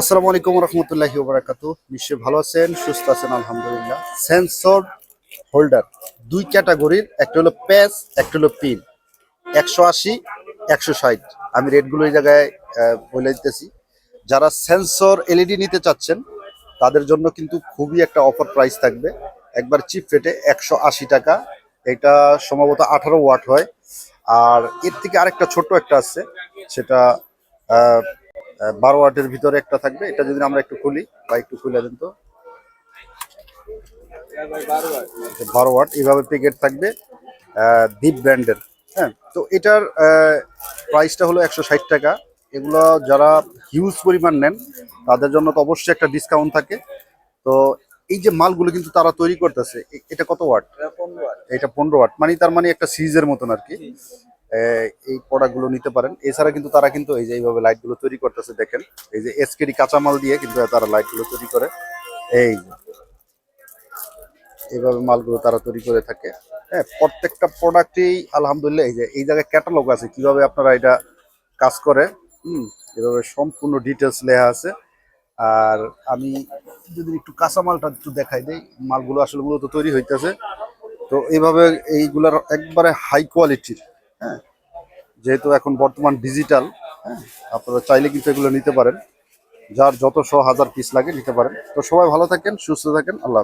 আসসালামু আলাইকুম রহমতুল্লাহি ওবরাকাতু। নিশ্চয়ই ভালো আছেন, সুস্থ আছেন, আলহামদুলিল্লাহ। সেন্সর হোল্ডার দুই ক্যাটাগরির একটা হলো প্যাচ একটা হলো পিন একশো আশি, একশো ষাট। আমি রেটগুলো এই জায়গায় বলে দিতেছি। যারা সেন্সর এলইডি নিতে চাচ্ছেন, তাদের জন্য কিন্তু খুবই একটা অফার প্রাইস থাকবে। একবার চিপ রেটে একশো আশি টাকা। এটা সম্ভবত আঠারো ওয়াট হয়। আর এর থেকে আরেকটা ছোট একটা আছে, সেটা বারো ওয়াটের ভিতরে একটা থাকবে। এটা যদি আমরা একটু খুলি বা একটু খুলে দেন তো। আচ্ছা, বারো ওয়াট এইভাবে প্যাকেট থাকবে দীপ ব্র্যান্ডের হ্যাঁ? তো এটার প্রাইসটা হলো একশো ষাট টাকা। এগুলো যারা হিউজ পরিমাণ নেন তাদের জন্য তো অবশ্যই একটা ডিসকাউন্ট থাকে। তো এই যে মালগুলো কিন্তু তারা তৈরি করতেছে এটা কত ওয়াট এটা পনেরো ওয়াট মানে তার মানে একটা সিরিজের মতন আর কি। এই প্রোডাক্টগুলো নিতে পারেন। এছাড়া কিন্তু তারা কিন্তু এই যে এইভাবে লাইটগুলো তৈরি করতেছে, দেখেন। এই যে এসকেডি কাঁচামাল দিয়ে কিন্তু তারা লাইটগুলো তৈরি করে। এই এইভাবে মালগুলো তারা তৈরি করে থাকে। হ্যাঁ প্রত্যেকটা প্রোডাক্টেই আলহামদুলিল্লাহ, এই যে, এই জায়গায় ক্যাটালগ আছে, কীভাবে আপনারা এটা কাজ করে, হুম, এভাবে সম্পূর্ণ ডিটেলস লেখা আছে। আর আমি যদি একটু কাঁচামালটা একটু দেখাই দেই, মালগুলো আসলে মূলত তৈরি হইতেছে। তো এইভাবে এইগুলার একবারে হাই কোয়ালিটির হ্যাঁ যেহেতু এখন বর্তমান ডিজিটাল হ্যাঁ আপনারা চাইলে কিন্তু এগুলো নিতে পারেন যার যত শ হাজার পিস লাগে নিতে পারেন তো সবাই ভালো থাকেন, সুস্থ থাকেন, আল্লাহ।